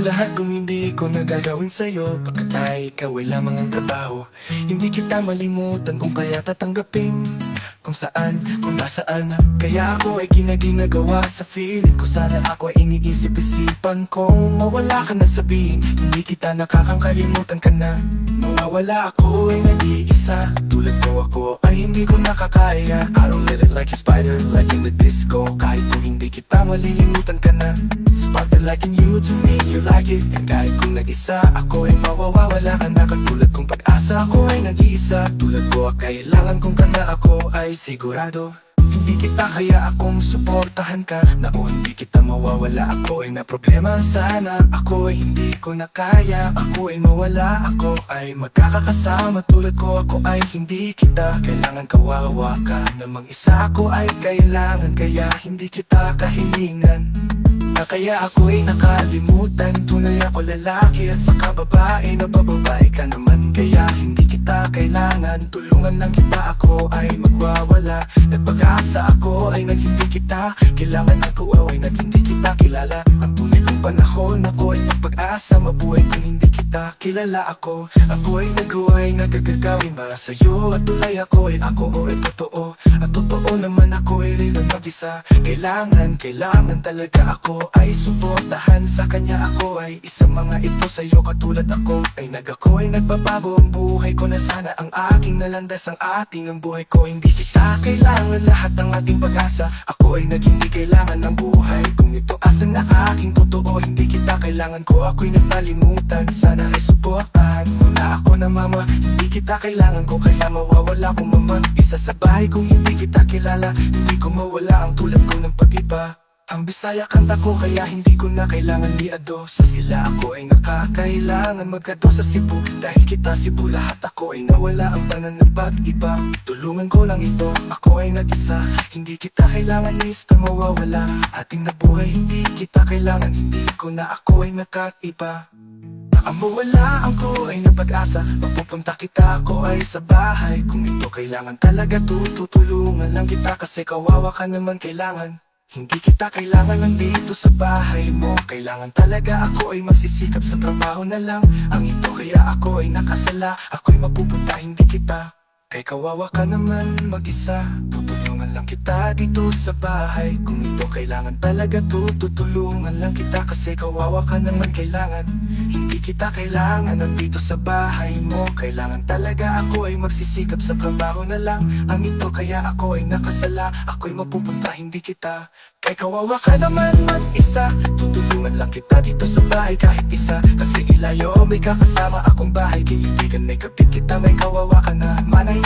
Lahat kung hindi ko nagagawin sa'yo Pagkat ay ikaw ay lamang ang trabaho? Hindi kita malimutan kung kaya tatanggapin Kung saan, kung nasaan. Kaya ako ay ginaginagawa sa feeling ko Sana ako ay iniisip-isipan Kung mawala ka na sabihin Hindi kita nakakangkalimutan ka na. Mawawala ako ay nag-iisa. Tulad ko ako ay hindi ko nakakaya. I don't let it like a spider Like in the disco. Kahit kung hindi kita malilimutan ka na Like in you to me You like it. And kahit kung nag-isa Ako ay mawawala ka na. Katulad kong pag-asa Ako ay nag-iisa. Tulad ko ay kailangan kong ka na Ako ay sigurado. Hindi kita kaya akong suportahan ka. Na o hindi kita mawawala Ako ay na problema sana Ako ay hindi ko na kaya Ako ay mawala Ako ay magkakakasama. Tulad ko ako ay hindi kita. Kailangan kawawa ka Namang isa ako ay kailangan. Kaya hindi kita kahilingan na kaya ako'y nakalimutan? Tunay ako lalaki at saka babae. Na bababae ka naman Kaya hindi kita kailangan. Tulungan lang kita ako ay magwawala. Nagpag-asa ako ay nag hindi kita. Kailangan ako ay nag ay nagpag-asa Mabuhay. Kung hindi kita kilala ako Ako ay nagawa ay nagagagawin para sa'yo. At tulay ako ay ako o ay totoo. At totoo naman ako ay rin ang mag-isa. Kailangan, kailangan talaga ako ay suportahan. Sa kanya ako ay isang mga ito sa'yo. Katulad ako Ay nag ako ay nagbabago ang buhay ko. Na sana Ang aking nalandas ang ating ang buhay ko. Hindi kita kailangan lahat ng ating pag-asa. Ako ay nag hindi kailangan ng buhay. Kung ito asan na aking totoo Hindi kita kailangan ko ako'y nagpalimutan Sana ay suportahan mo ako na mama. Hindi kita kailangan ko kaya mawawala ko mama. Isa sa bahay kung hindi kita kilala. Hindi ko mawala ang tulad ko ng pag-iba ang Bisaya kanta ko kaya hindi ko na kailangan liado. Sa sila ako ay nakakailangan magkado sa Cebu. Dahil kita Cebu lahat ako ay nawala ang pananabat iba? Tulungan ko lang ito, ako ay nag-isa. Hindi kita kailangan lista mawawala Ating nabuhay hindi kita kailangan Hindi ko na ako ay nakaiba. Ang mawala ang ko ay napag-asa. Mapupunta kita ako ay sa bahay. Kung ito kailangan talaga tututulungan lang kita. Kasi kawawa ka naman kailangan Hindi kita kailangan lang dito sa bahay mo. Kailangan talaga ako ay magsisikap sa trabaho na lang. Ang ito kaya ako ay nakasala. Ako'y mapupunta hindi kita. Kay kawawa ka naman mag-isa Tutulungan lang kita dito sa bahay. Kung ito kailangan talaga tutulungan lang kita. Kasi kawawa ka naman kailangan. Hindi kita kailangan nandito sa bahay mo. Kailangan talaga ako ay magsisikap sa trabaho na lang. Ang ito kaya ako ay nakasala. Ako'y mapupunta hindi kita. Kay kawawa ka naman mag-isa Tutulungan lang kita dito sa bahay kahit isa. Kasi ilayo may kakasama akong bahay. Kaibigan may kapit kita may kawawa ka na. Manay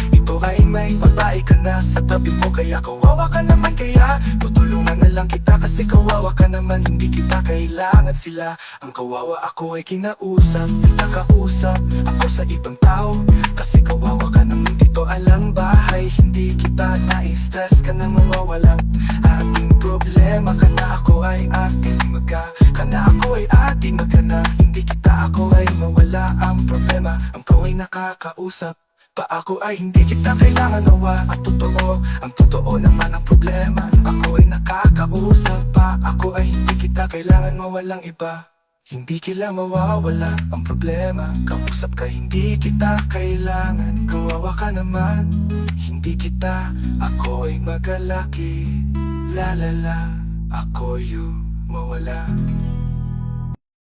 ito ay may babae ka na Sa tabi mo kaya kawawa ka naman. Kaya Tutulungan na lang kita kasi kawawa ka naman. Hindi kita kailangan sila. Ang kawawa ako ay kinausap Nakausap ako sa ibang tao. Kasi kawawa ka naman dito alang bahay. Hindi kita na-stress ka na mawawalang Ating problema ka na ako ay ating magka Ka na ako ay ating magkana Hindi kita ako ay mawala ang problema. Ang kau ay nakakausap pa ako ay hindi kita kailangan nawa. At totoo, ang totoo naman ang problema. Ako ay nakakausap pa. Ako ay hindi kita kailangan mawalang iba. Hindi kila mawawala ang problema. Kausap ka hindi kita kailangan. Kawawa ka naman. Hindi kita. Ako ay magalaki. La la la. Ako yung mawala